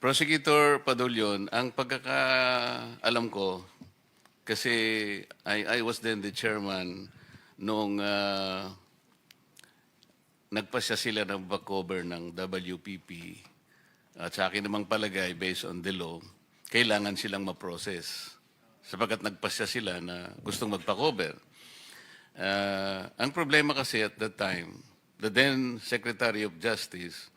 Prosecutor Padulyon, ang pagkakaalam ko, kasi I, I was then the chairman nung ah, nagpasya sila ng back cover ng WPP at sa akin namang palagay based on the law, kailangan silang ma-process sapagkat nagpasya sila na gustong magpa-cover. Ah, ang problema kasi at that time, the then Secretary of Justice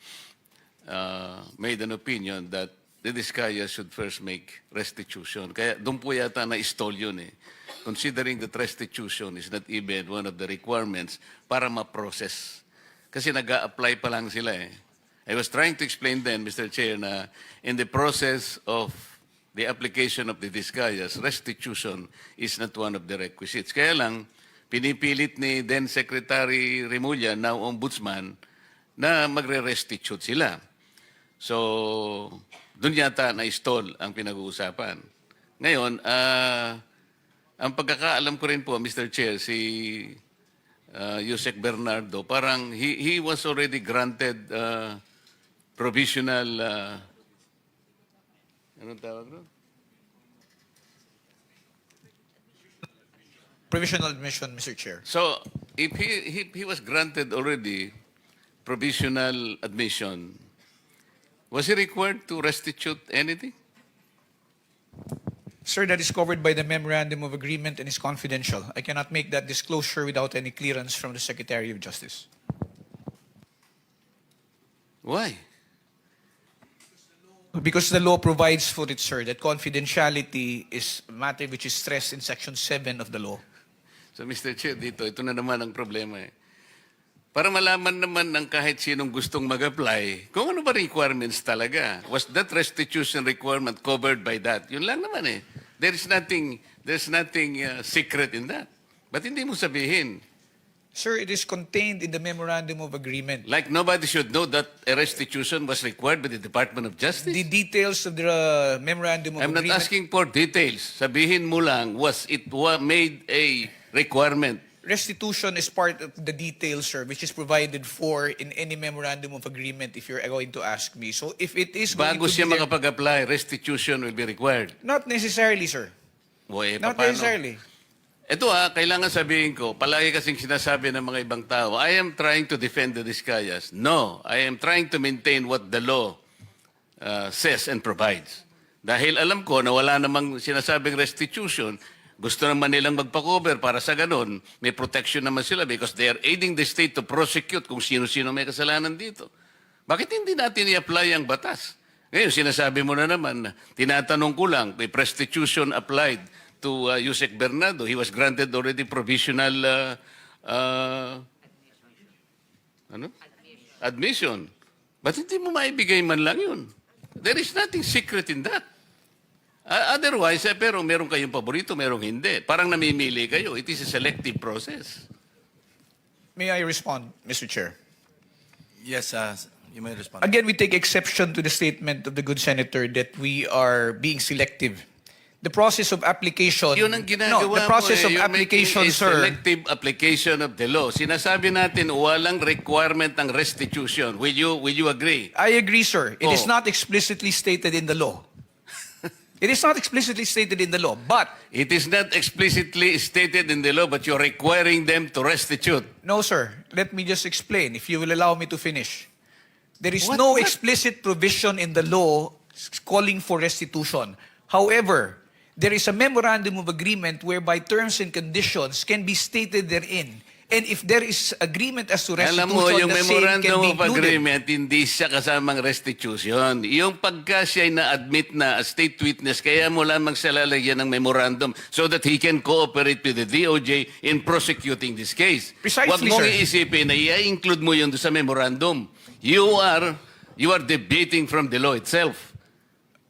uh, made an opinion that the Discaya should first make restitution. Kaya doon po yata na-stall yun eh. Considering that restitution is not even one of the requirements para ma-process. Kasi nag apply pa lang sila eh. I was trying to explain then, Mr. Chair, na in the process of the application of the Discayas, restitution is not one of the requisites. Kaya lang, pinipilit ni then Secretary Remulla, now Ombudsman, na magre-restitute sila. So, doon yata na-stall ang pinag-uusapan. Ngayon, ah, ang pagkakaalam ko rin po, Mr. Chair, si uh, Yusek Bernardo, parang he, he was already granted uh, provisional, uh, anong tawag doon? Provisional admission, Mr. Chair. So, if he, he, he was granted already provisional admission, was he required to restitute anything? Sir, that is covered by the memorandum of agreement and is confidential. I cannot make that disclosure without any clearance from the Secretary of Justice. Why? Because the law provides for it, sir, that confidentiality is a matter which is stressed in Section 7 of the law. So, Mr. Chair, dito, ito na naman ang problema eh. Para malaman naman ng kahit sinong gustong mag-apply, kung ano ba requirements talaga. Was that restitution requirement covered by that? Yun lang naman eh. There is nothing, there's nothing uh, secret in that. Ba't hindi mo sabihin? Sir, it is contained in the memorandum of agreement. Like nobody should know that a restitution was required by the Department of Justice? The details of the uh, memorandum of I'm not agreement. asking for details. Sabihin mo lang, was it wa- made a requirement? Restitution is part of the details, sir, which is provided for in any memorandum of agreement if you're going to ask me. So if it is going Bago to siya be there- makapag-apply, restitution will be required. Not necessarily, sir. O, eh, Not paano? necessarily. Ito ah, kailangan sabihin ko, palagi kasing sinasabi ng mga ibang tao, I am trying to defend the Discayas. No, I am trying to maintain what the law uh, says and provides. Dahil alam ko na wala namang sinasabing restitution, gusto naman nilang magpa-cover para sa ganun, may protection naman sila because they are aiding the state to prosecute kung sino-sino may kasalanan dito. Bakit hindi natin i-apply ang batas? Ngayon, sinasabi mo na naman, na tinatanong ko lang, if restitution applied to uh, Yusek Bernardo, he was granted already provisional uh, uh, ano? Admission. Ba't hindi mo maibigay man lang yun? There is nothing secret in that. Otherwise, eh, pero meron kayong paborito, merong hindi. Parang namimili kayo. It is a selective process. May I respond, Mr. Chair? Yes, uh, you may respond. Again, we take exception to the statement of the good senator that we are being selective. The process of application. Yun ang ginagawa no, the process mo eh. of You're application, a sir. selective application of the law. Sinasabi natin, walang requirement ng restitution. Will you, will you agree? I agree, sir. It is Oh. not explicitly stated in the law. It is not explicitly stated in the law, but It is not explicitly stated in the law, but you're requiring them to restitute. no, sir. Let me just explain, if you will allow me to finish. There is What- no what? explicit provision in the law s- calling for restitution. However, there is a memorandum of agreement whereby terms and conditions can be stated therein. And if there is agreement as to restitution, Alam mo, yung the same can memorandum be of included. agreement, hindi siya kasamang restitution. Yung pagka siya na-admit na as state witness, kaya mo lamang siya lalagyan ng memorandum so that he can cooperate with the DOJ in prosecuting this case. Precisely, Huwag mong sir. iisipin na i-include mo yun doon sa memorandum. You are, you are debating from the law itself.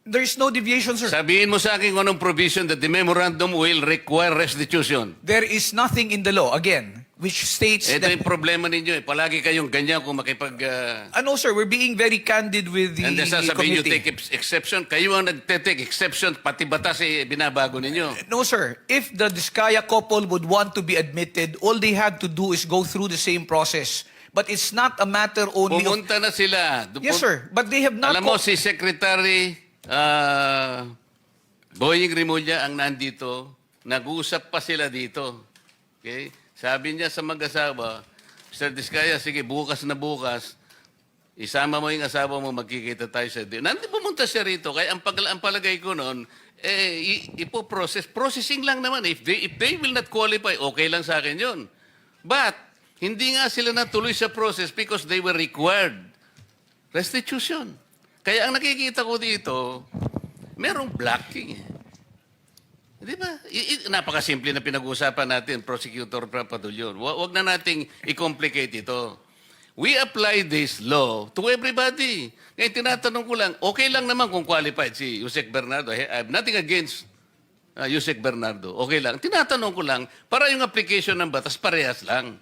There is no deviation, sir. Sabihin mo sa akin kung anong provision that the memorandum will require restitution. There is nothing in the law, again, which states Ito that... yung problema ninyo eh. Palagi kayong ganyan kung makipag... uh, Ano, sir, we're being very candid with the And then sasabihin nyo, take ex- exception. Kayo ang nagte-take exception, pati batas eh, binabago ninyo. No, sir. If the Diskaya couple would want to be admitted, all they had to do is go through the same process. But it's not a matter only of... Pumunta na sila. Dupun- Yes, sir. But they have not... Alam mo, si Secretary ah, Boying Rimulya ang nandito. Nag-usap pa sila dito. Okay? Sabi niya sa mag-asawa, Mr. Diskaya, sige, bukas na bukas, isama mo yung asawa mo, magkikita tayo sa din. Nandi pumunta siya rito. Kaya ang, pag, ang palagay ko noon, eh, ipo-process. Processing lang naman. If they, if they will not qualify, okay lang sa akin yun. But, hindi nga sila natuloy sa process because they were required restitution. Kaya ang nakikita ko dito, merong blocking. Eh. Di ba? I- i- napakasimple na pinag-uusapan natin, Prosecutor Papadulyon. Wa- Huwag na nating i-complicate ito. We apply this law to everybody. Ngayon, tinatanong ko lang, okay lang naman kung qualified si Yusek Bernardo. I have nothing against uh, Bernardo. Okay lang. Tinatanong ko lang, para yung application ng batas, parehas lang.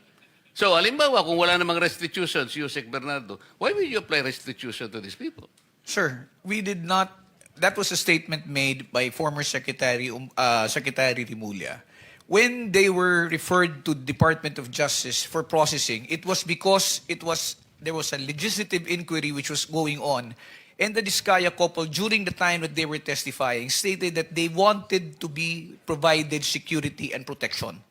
So, halimbawa, kung wala namang restitution si Yusek Bernardo, why will you apply restitution to these people? Sir, we did not. That was a statement made by former Secretary um, uh, Secretary Rimulya. When they were referred to Department of Justice for processing, it was because it was there was a legislative inquiry which was going on, and the Diskaya couple during the time that they were testifying stated that they wanted to be provided security and protection.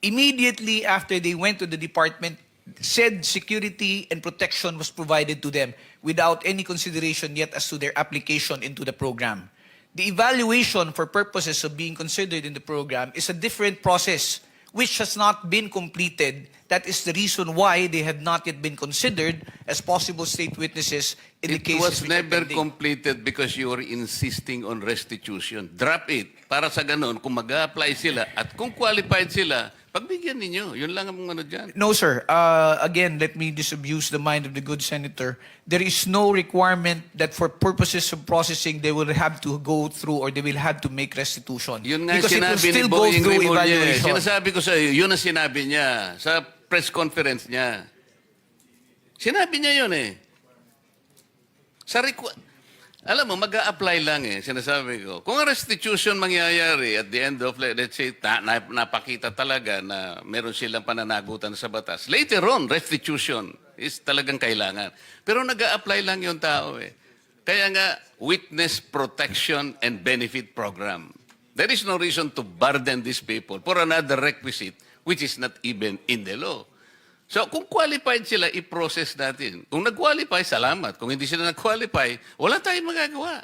Immediately after they went to the department, said security and protection was provided to them without any consideration yet as to their application into the program. The evaluation for purposes of being considered in the program is a different process which has not been completed. That is the reason why they have not yet been considered as possible state witnesses in the It cases was which are never pending. completed because you were insisting on restitution. Drop it. Para sa ganun, kung mag apply sila at kung qualified sila, pagbigyan ninyo. Yun lang ang ano dyan. No, sir. Uh, again, let me disabuse the mind of the good senator. There is no requirement that for purposes of processing, they will have to go through or they will have to make restitution. Yun nga because it will sinabi ni still go Boying through eh. evaluation. Sinasabi ko sa iyo, yun ang sinabi niya sa press conference niya. Sinabi niya yun eh. Sa requ- alam mo, mag apply lang eh, sinasabi ko. Kung restitution mangyayari at the end of, let- let's say, ta- na, napakita talaga na meron silang pananagutan sa batas, later on, restitution is talagang kailangan. Pero nag apply lang yung tao eh. Kaya nga, Witness Protection and Benefit Program. There is no reason to burden these people for another requisite which is not even in the law. So kung qualified sila, i-process natin. Kung nag-qualify, salamat. Kung hindi sila nag-qualify, wala tayong magagawa.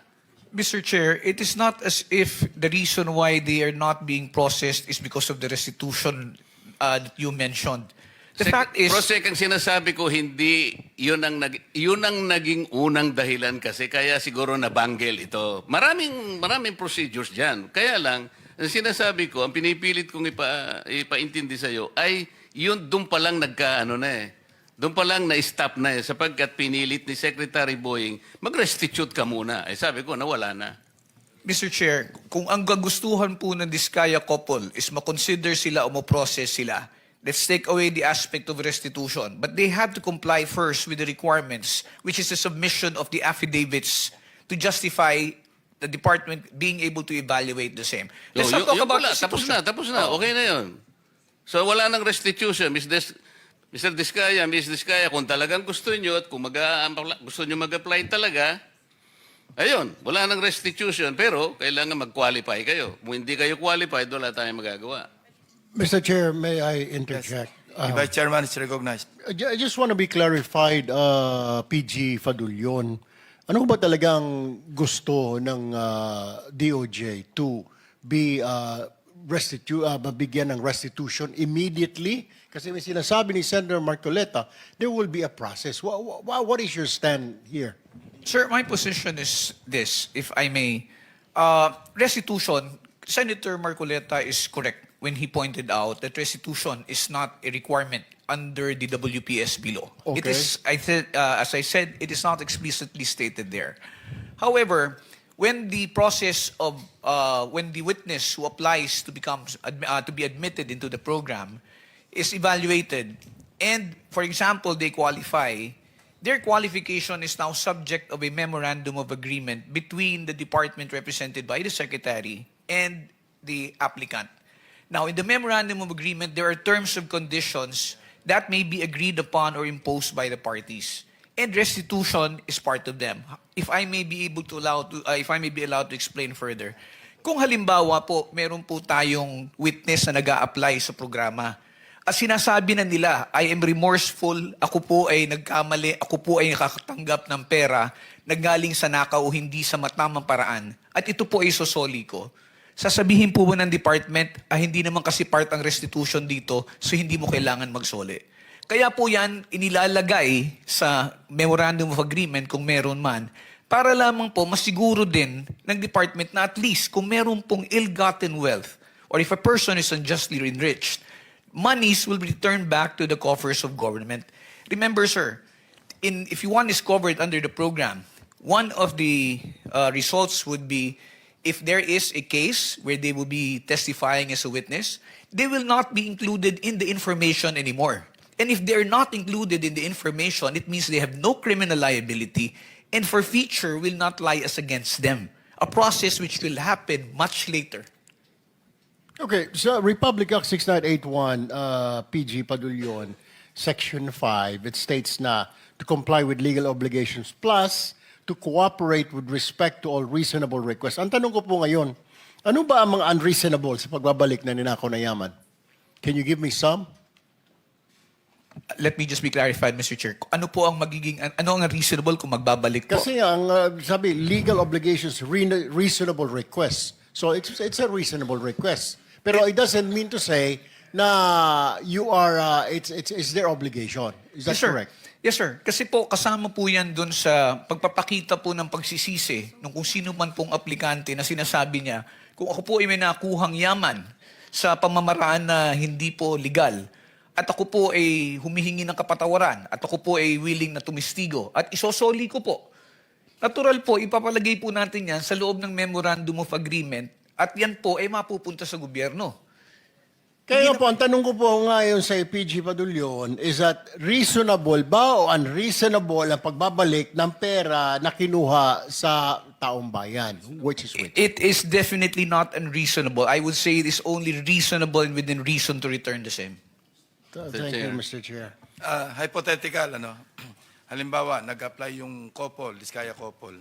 Mr. Chair, it is not as if the reason why they are not being processed is because of the restitution uh, that you mentioned. The Sec- fact is, Prosec, ang sinasabi ko, hindi, yun ang, nag, yun ang naging unang dahilan kasi kaya siguro nabanggel ito. Maraming, maraming procedures dyan. Kaya lang, ang sinasabi ko, ang pinipilit kong ipa, ipaintindi sa'yo, ay yun doon pa lang nagka, ano na eh, doon pa lang na-stop na eh, sapagkat pinilit ni Secretary Boying, mag-restitute ka muna. Eh sabi ko, nawala na. Mr. Chair, kung ang kagustuhan po ng Diskaya couple is makonsider sila o mo-process sila, let's take away the aspect of restitution. But they have to comply first with the requirements, which is the submission of the affidavits to justify the department being able to evaluate the same. Let's So, not yun- talk about pala, tapos na, tapos na. Oh. Okay na yun. So wala nang restitution. Mr. Des- Mr. Diskaya, Ms. Diskaya, kung talagang gusto nyo at kung mag gusto nyo mag-apply talaga, ayun, wala nang restitution. Pero kailangan mag-qualify kayo. Kung hindi kayo qualified, wala tayong magagawa. Mr. Chair, may I interject? Uh, Vice Chairman is recognized. I just want to be clarified, uh, PG Fadulyon. Ano ba talagang gusto ng uh, DOJ to be uh, restitu uh, mabigyan ng restitution immediately? Kasi may sinasabi ni Senator Marcoleta, there will be a process. What, what, what is your stand here? Sir, my position is this, if I may. Uh, restitution, Senator Marcoleta is correct when he pointed out that restitution is not a requirement under the WPSB law. It Okay. is, I said, uh, as I said, it is not explicitly stated there. However, when the process of uh, when the witness who applies to become uh, to be admitted into the program is evaluated, and for example they qualify, their qualification is now subject of a memorandum of agreement between the department represented by the secretary and the applicant. Now, in the memorandum of agreement, there are terms and conditions that may be agreed upon or imposed by the parties. And restitution is part of them. If I may be able to allow to, uh, if I may be allowed to explain further, kung halimbawa po, meron po tayong witness na nag apply sa programa, at sinasabi na nila, I am remorseful, ako po ay nagkamali, ako po ay nakakatanggap ng pera, naggaling sa nakaw o hindi sa matamang paraan, at ito po ay sosoli ko. Sasabihin po ba ng department, ah, hindi naman kasi part ang restitution dito, so hindi mo kailangan magsoli. Kaya po yan inilalagay sa Memorandum of Agreement kung meron man, para lamang po masiguro din ng department na at least kung meron pong ill-gotten wealth, or if a person is unjustly enriched, monies will be returned back to the coffers of government. Remember, sir, in if one is covered under the program, one of the uh, results would be if there is a case where they will be testifying as a witness, they will not be included in the information anymore. And if they're not included in the information, it means they have no criminal liability and forfeiture will not lie as against them. A process which will happen much later. Okay, sa Republic Act 6981, uh, PG Padulyon, Section 5, it states na to comply with legal obligations plus to cooperate with respect to all reasonable requests. Ang tanong ko po ngayon, ano ba ang mga unreasonable sa pagbabalik na ninakaw na yaman? Can you give me some? Let me just be clarified, Mr. Chair. Ano po ang magiging, ano ang reasonable kung magbabalik po? Kasi ang uh, sabi, legal obligations, re- reasonable requests. So it's, it's a reasonable request. Pero it doesn't mean to say na you are, uh, it's, it's, it's their obligation. Is that yes, sir. correct? Yes, sir. Kasi po, kasama po yan dun sa pagpapakita po ng pagsisisi ng kung sino man pong aplikante na sinasabi niya, kung ako po ay may nakuhang yaman sa pamamaraan na hindi po legal, at ako po ay humihingi ng kapatawaran, at ako po ay willing na tumistigo, at isosoli ko po. Natural po, ipapalagay po natin yan sa loob ng Memorandum of Agreement, at yan po ay mapupunta sa gobyerno. Kaya po, ang tanong ko po ngayon sa PG Padulyon is that reasonable ba o unreasonable ang pagbabalik ng pera na kinuha sa taong bayan, which is which? It is definitely not unreasonable. I would say it is only reasonable and within reason to return the same. Thank Chair. you, Mr. Chair. Ah, hypothetical, ano? Halimbawa, nag-apply yung couple, Diskaya couple.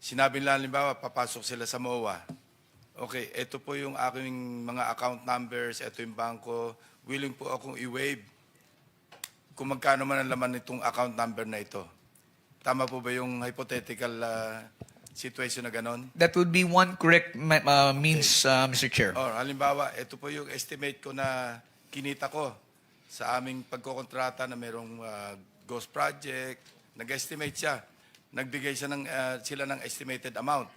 Sinabi nila, halimbawa, papasok sila sa MOA. Okay, ito po yung aking mga account numbers, ito yung bangko. Willing po akong i-waive kung magkano man ang laman nitong account number na ito. Tama po ba yung hypothetical ah, situation na ganon? That would be one correct ma- uh, means, uh, Mr. Chair. Or halimbawa, ito po yung estimate ko na kinita ko sa aming pagkokontrata na merong ah, ghost project. Nag-estimate siya. Nagbigay siya ng, ah, sila ng estimated amount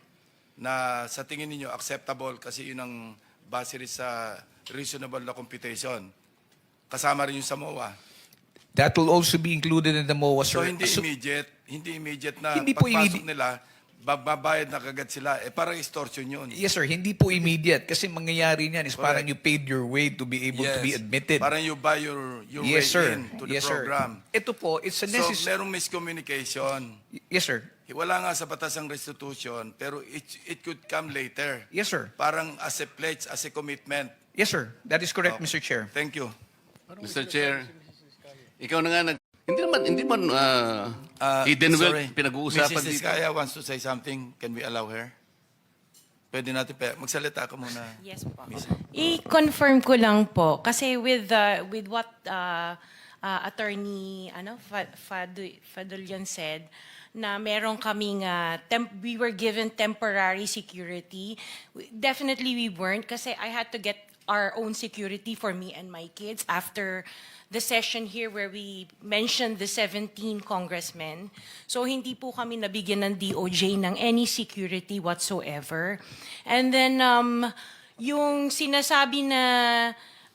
na sa tingin ninyo acceptable kasi yun ang base rin sa reasonable na computation. Kasama rin yung sa MOA. That will also be included in the MOA, So sir. hindi So- immediate, hindi immediate na Hindi po pagpasok immediate. nila, babayad na kagad sila. Eh parang extortion yun. Yes, sir. Hindi po immediate. Kasi mangyayari niyan is parang you paid your way to be able to be admitted. Parang you buy your, your way yes, sir. in to the yes, program. sir. Ito po, it's a So, necessary... merong miscommunication. yes, sir. Wala nga sa batas ang restitution, pero it, it could come later. Yes, sir. Parang as a pledge, as a commitment. Yes, sir. That is correct, Okay. Mr. Chair. Thank you. Mr. Chair, ikaw na nga nag... Hindi naman, hindi man uh, Uh, hidden wealth sorry. pinag-uusapan Mrs. dito. Iskaya wants to say something. Can we allow her? Pwede natin, pa- magsalita ka muna. Yes po. I-confirm ko lang po kasi with uh, with what uh, uh, attorney ano Fa- Fadu- Fadulian said na meron kaming uh, temp- we were given temporary security. Definitely we weren't kasi I had to get our own security for me and my kids after the session here where we mentioned the 17 congressmen. So hindi po kami nabigyan ng DOJ ng any security whatsoever. And then um, yung sinasabi na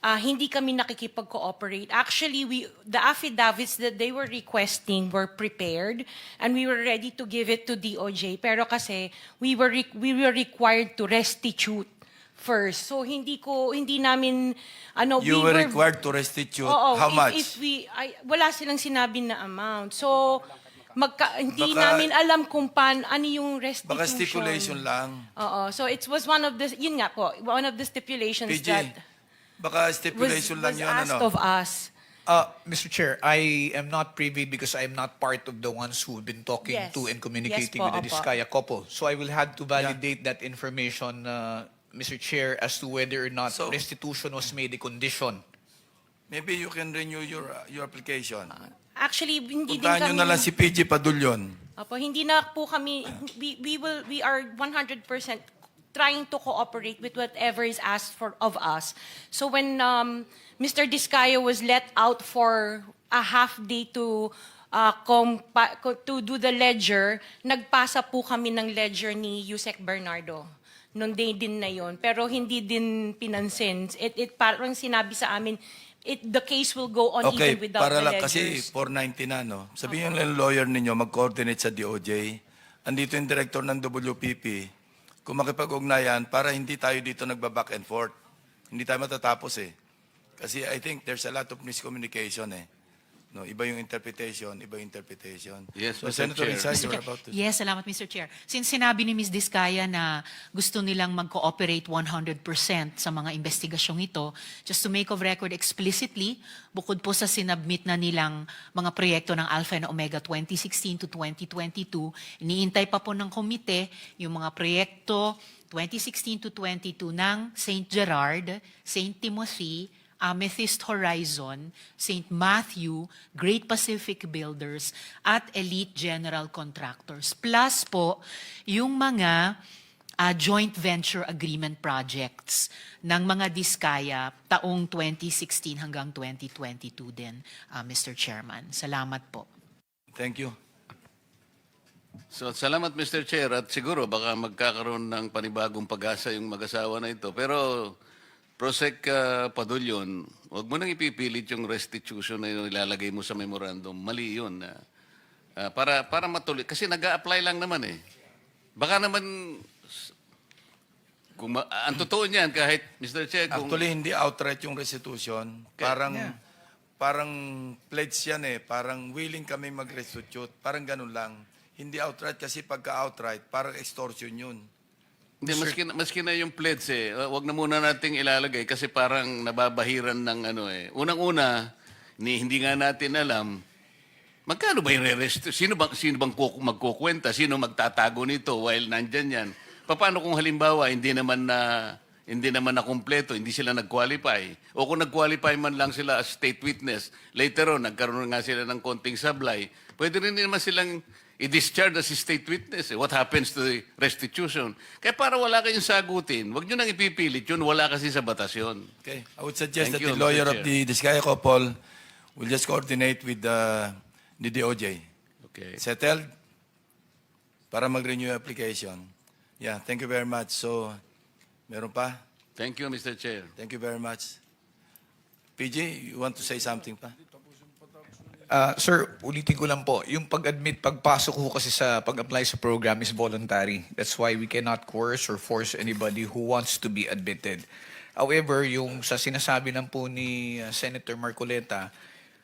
ah, hindi kami nakikipag-cooperate. Actually, we the affidavits that they were requesting were prepared and we were ready to give it to DOJ. Pero kasi we were re- we were required to restitute first. So hindi ko hindi namin ano You we were required to restitute. Oo, How if, much? If we, ay, wala silang sinabi na amount. So, magka, hindi Baka- namin alam kung paano, ano yung restitution. Baka stipulation lang. Oo, so it was one of the, yun nga po, one of the stipulations PG, that baka was, stipulation lang was yun. asked Ano? of us. Uh, Mr. Chair, I am not privy because I am not part of the ones who've been talking Yes. to and communicating Yes po, with the opo. Diskaya couple. So I will have to validate that information, uh, Mr. Chair, as to whether or not So- restitution was made a condition. Maybe you can renew your uh, your application. Actually, hindi din Puntahan nyo kami... na lang si PG Padulyon. Opo, hindi na po kami, we, we will, we are 100% trying to cooperate with whatever is asked for of us. So when um, Mr. Discayo was let out for a half day to uh, compa- co- to do the ledger, nagpasa po kami ng ledger ni Yusek Bernardo noong day din na yon pero hindi din pinansin it, it parang sinabi sa amin it the case will go on Okay, even without para the lang kasi ledgers 490 na, no? Sabihin yung lawyer ninyo, mag-coordinate sa DOJ. Andito yung director ng WPP. Kung makipag-ugnayan, para hindi tayo dito nagba-back and forth. Hindi tayo matatapos eh. Kasi I think there's a lot of miscommunication eh. No, iba yung interpretation, iba yung interpretation. Yes, so, Mr. Senator Chair. Mr. you're about to... Yes, salamat Mr. Chair. Since sinabi ni Ms. Diskaya na gusto nilang mag-cooperate 100% sa mga investigasyong ito, just to make of record explicitly, bukod po sa sinabmit na nilang mga proyekto ng Alpha and Omega 2016 to 2022, iniintay pa po ng komite yung mga proyekto 2016 to 22 ng St. Gerard, St. Timothy, Amethyst Horizon, St. Matthew, Great Pacific Builders, at Elite General Contractors. Plus po, yung mga ah, joint venture agreement projects ng mga diskaya taong 2016 hanggang 2022 din, ah, Mr. Chairman. Salamat po. Thank you. So, salamat Mr. Chair at siguro baka magkakaroon ng panibagong pag-asa yung mag-asawa na ito. Pero Prosec uh, Padulyon, wag mo nang ipipilit yung restitution na yung ilalagay mo sa memorandum. Mali yun. ah. Ah, para, para matuloy. Kasi nag apply lang naman eh. Baka naman, kung ma- ang totoo niyan, kahit Mr. Chair, kung... Actually, hindi outright yung restitution. Parang yeah. parang pledge yan eh. Parang willing kami mag-restitute. Parang ganun lang. Hindi outright kasi pagka outright, parang extortion yun. Hindi, maski, maski na yung pledge eh. Wag na muna nating ilalagay kasi parang nababahiran ng ano eh. Unang-una, ni, hindi nga natin alam, magkano ba yung re-rest? Sino bang, sino bang magkukwenta? Sino magtatago nito while nandyan yan? Paano kung halimbawa, hindi naman na hindi naman na kumpleto, hindi sila nag-qualify. O kung nag-qualify man lang sila as state witness, later on, nagkaroon nga sila ng konting sablay, pwede rin naman silang i-discharge as state witness. Eh. What happens to the restitution? Kaya para wala kayong sagutin, wag nyo nang ipipilit yun, wala kasi sa batas yun. Okay? I would suggest Thank that you, the lawyer Mr. of the Diskaya couple will just coordinate with the, the DOJ. Okay. Settled? Para mag-renew yung application. Yeah, thank you very much. So, meron pa? Thank you, Mr. Chair. Thank you very much. PG, you want to say something pa? Uh, sir, ulitin ko lang po, yung pag-admit, pagpasok ko kasi sa pag-apply sa program is voluntary. That's why we cannot coerce or force anybody who wants to be admitted. However, yung sa sinasabi lang po ni uh, Senator Marcoleta,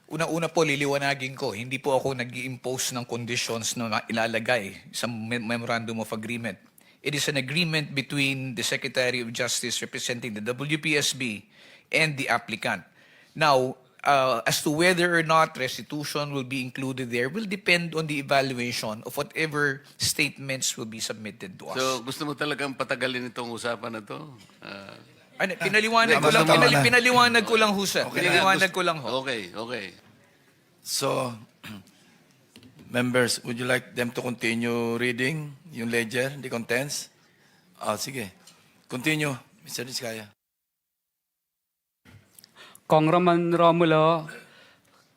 una-una po liliwanagin ko, hindi po ako nag impose ng conditions na ilalagay sa mem- Memorandum of Agreement. It is an agreement between the Secretary of Justice representing the WPSB and the applicant. Now, uh, as to whether or not restitution will be included there will depend on the evaluation of whatever statements will be submitted to us. So, gusto mo talagang patagalin itong usapan na to? Ah, Ano, pinaliwanag ko lang, pinali- na. pinaliwanag ko lang ho, sir. Okay na. pinaliwanag ko lang ho. Okay, okay. So, members, would you like them to continue reading yung ledger, the contents? Ah, sige. Continue, Mr. Diskaya. Kong Roman Romulo,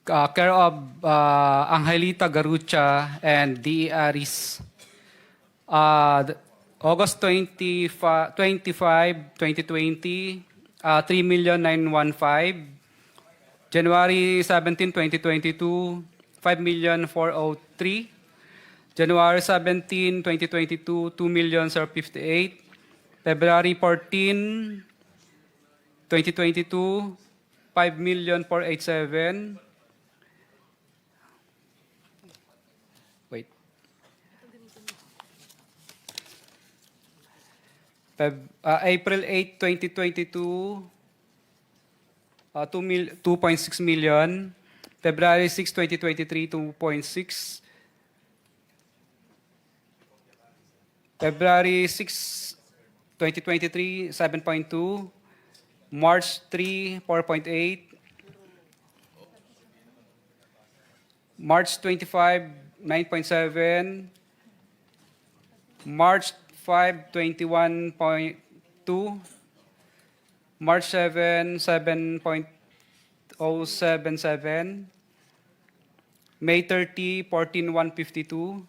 uh, care of uh, Angelita Garucha and D. Aris. Uh, August 25, 25 2020, uh, 3,915. January 17, 2022, 5,403. January 17, 2022, 2,058. February 14, 2022, 5,487. Wait. Feb, uh, April 8, 2022, uh, 2 mil, 2.6 million. February 6, 2023, 2.6. February 6, 2023, 7.2. March 3, 4.8. March 25, 9.7. March 5, 21.2. March 7, 7.077. May 30, 14,152.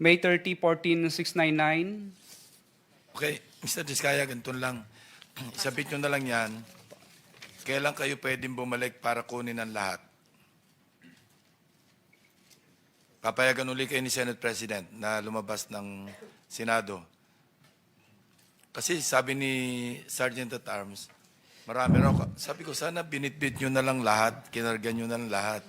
May 30, 14,699. Okay, Mr. Diskaya, ganito lang. Isabit nyo na lang yan. Kailan kayo pwedeng bumalik para kunin ang lahat? Papayagan uli kayo ni Senate President na lumabas ng Senado. Kasi sabi ni Sergeant at Arms, marami raw. Sabi ko, sana binitbit nyo na lang lahat, kinargan nyo na lang lahat.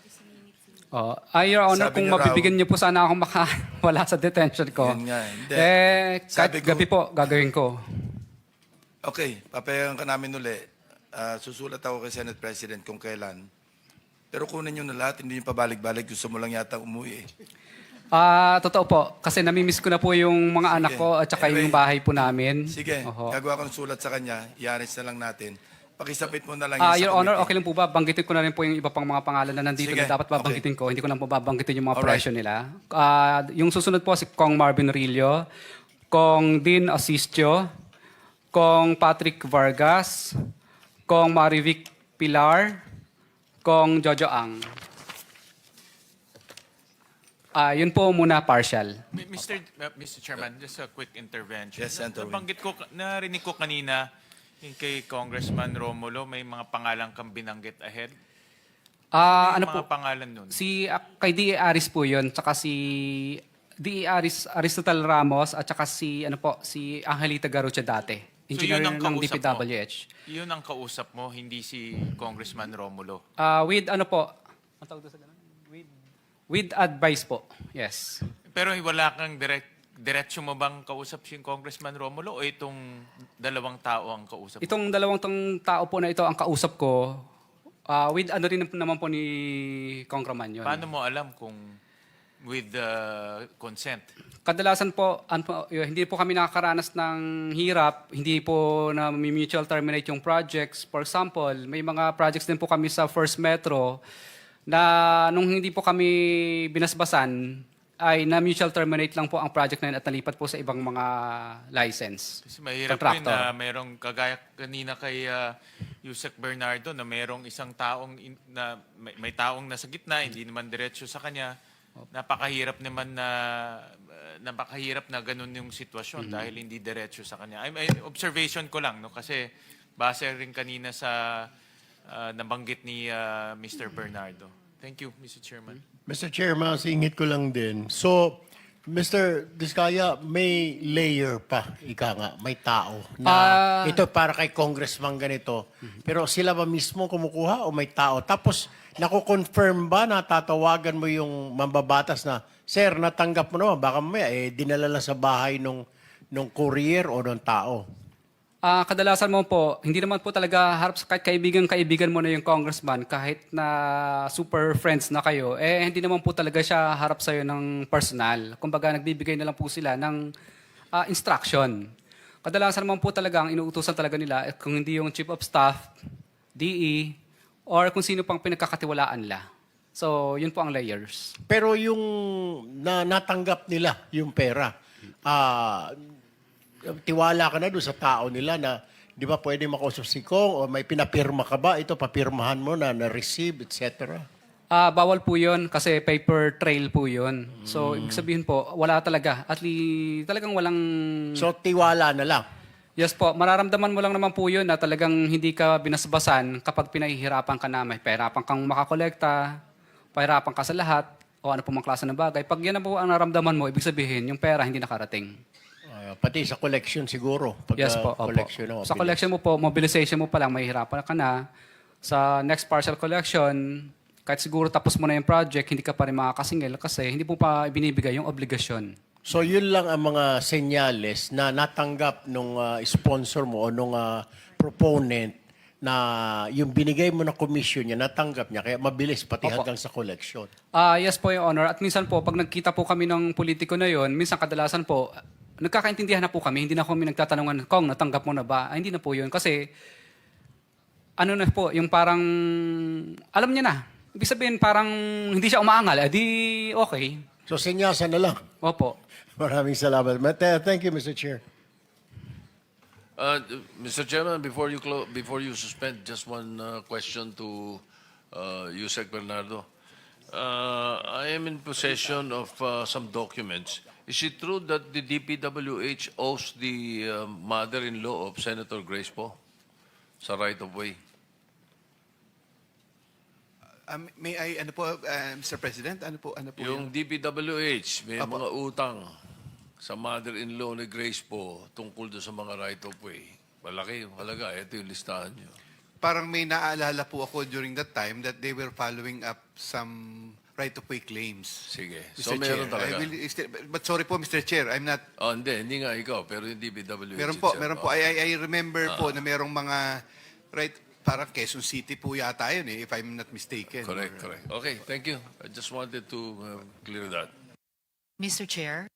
Oh, ay, Your Honor, Sabi kung niyo raw- mabibigyan niyo po sana ako makawala sa detention ko. Yun nga, hindi. Eh, kahit Sabi ko- gabi po, gagawin ko. Okay, papayagan ka namin uli. Ah, susulat ako kay Senate President kung kailan. Pero kunin nyo na lahat, hindi nyo pabalik-balik. Gusto mo lang yata umuwi eh. Ah, totoo po. Kasi namimiss ko na po yung mga anak Sige. ko at saka Anyway, yung bahay po namin. Sige, Oho. gagawa ko ng sulat sa kanya, iaris na lang natin. Pakisapit mo na lang Ah, yun sa Your Honor, committee. okay lang po ba? Banggitin ko na rin po yung iba pang mga pangalan na nandito Sige, na dapat babanggitin ko. Hindi ko lang po babanggitin yung mga Alright. presyo nila. Ah, yung susunod po si Kong Marvin Rillo, Kong Dean Asistio, Kong Patrick Vargas, Kong Marivic Pilar, Kong Jojo Ang. Ah, yun po muna partial. Mr. uh, Mr. Chairman, just a quick intervention. Yes, Senator. Nabanggit ko, narinig ko kanina yung kay Congressman Romulo, may mga pangalan kang binanggit ahead. Ah, ano Ano po? mga pangalan nun? Si ah, kay D.A. Aris po 'yon, tsaka si D.A. Aris Aristotle Ramos at tsaka si ano po, si Angelita Garucha dati. Engineer yun ang ng kausap DPWH. Mo. Yun ang kausap mo, hindi si Congressman Romulo. Ah, with ano po? Ang tawag doon sa ganun? With with advice po. Yes. Pero wala kang direct, diretso mo bang kausap si Congressman Romulo o itong dalawang tao ang kausap mo? Itong dalawang tong tao po na ito ang kausap ko. ah, with ano rin naman po ni Congressman yun. Paano mo alam kung with uh, consent? Kadalasan po, yun, hindi po kami nakakaranas ng hirap, hindi po na mutual terminate yung projects. For example, may mga projects din po kami sa First Metro na nung hindi po kami binasbasan, ay na mutual terminate lang po ang project na yun at nalipat po sa ibang mga license. Kasi mahirap po yun Contractor. na merong kagaya kanina kay uh, Yusek Bernardo na merong isang taong in- na may, may taong nasa gitna, hindi naman diretso sa kanya. Napakahirap naman na uh, napakahirap na ganun yung sitwasyon Mm-hmm. dahil hindi diretso sa kanya. I, I, observation ko lang no kasi base rin kanina sa uh, nabanggit ni uh, Mr. Bernardo. Thank you, Mr. Chairman. Mr. Chairman, singit ko lang din. So, Mr. Diskaya, may layer pa, ika nga, may tao na Ah. ito para kay congressman ganito. Pero sila ba mismo kumukuha o may tao? Tapos, nako-confirm ba na tatawagan mo yung mambabatas na, Sir, natanggap mo naman, baka mamaya, eh, dinala lang sa bahay nung, nung courier o nung tao. Ah, kadalasan mo po, hindi naman po talaga harap sa kahit kaibigan-kaibigan mo na yung congressman, kahit na super friends na kayo, eh hindi naman po talaga siya harap sa'yo ng personal. Kumbaga, nagbibigay na lang po sila ng ah, instruction. Kadalasan naman po talaga ang inuutosan talaga nila, eh, kung hindi yung chief of staff, DE, or kung sino pang pinagkakatiwalaan nila. So, yun po ang layers. Pero yung na, natanggap nila yung pera, ah, tiwala ka na doon sa tao nila na di ba pwede makausap si Kong o may pinapirma ka ba? Ito, papirmahan mo na na-receive, etc. Ah, bawal po 'yon kasi paper trail po 'yon. So, ibig sabihin po, wala talaga. At least talagang walang So, tiwala na lang. Yes po, mararamdaman mo lang naman po 'yun na talagang hindi ka binasbasan kapag pinahihirapan ka na may pahirapan kang makakolekta, pahirapan ka sa lahat o ano po mang klase ng bagay. Pag yan na po ang naramdaman mo, ibig sabihin yung pera hindi nakarating. Ah, pati sa collection siguro. Pag, Yes po, ah, opo. collection Sa collection mo po, mobilization mo pa lang, mahihirapan ka na. Sa next partial collection, kahit siguro tapos mo na yung project, hindi ka pa rin makakasingil kasi hindi po pa binibigay yung obligasyon. So, yun lang ang mga senyales na natanggap nung ah, sponsor mo o nung ah, proponent na yung binigay mo na commission niya, natanggap niya, kaya mabilis pati Opo. hanggang sa collection. Ah, yes po, Your Honor. At minsan po, pag nagkita po kami ng politiko na yon, minsan kadalasan po, nagkakaintindihan na po kami. Hindi na kami nagtatanungan, Kong, natanggap mo na ba? Ay, hindi na po yun. Kasi, ano na po, yung parang, alam niya na. Ibig sabihin, parang hindi siya umaangal. Eh, di okay. So, senyasan na lang. Opo. Maraming salamat. But, uh, thank you, Mr. Chair. Uh, Mr. Chairman, before you clo- before you suspend, just one uh, question to uh, Yusek Bernardo. Uh, I am in possession of uh, some documents. Is it true that the DPWH owes the uh, mother-in-law of Senator Grace po sa right of way? Um, may I, ano po, uh, Mr. President, ano po, ano po Yung DPWH, may mga utang sa mother-in-law ni Grace po tungkol doon sa mga right of way. Malaki yung halaga. Ito yung listahan niyo. Parang may naaalala po ako during that time that they were following up some right-of-way claims. Sige. Mr. So meron Chair, talaga. I will, but sorry po, Mr. Chair, I'm not, Oh, hindi. Hindi nga ikaw, pero yung DPWH meron po, meron po. Oh. I, I, I remember po Ah. na merong mga, right, parang Quezon City po yata yun eh, if I'm not mistaken. Correct, Or, correct. Okay, thank you. I just wanted to uh, clear that. Mr. Chair,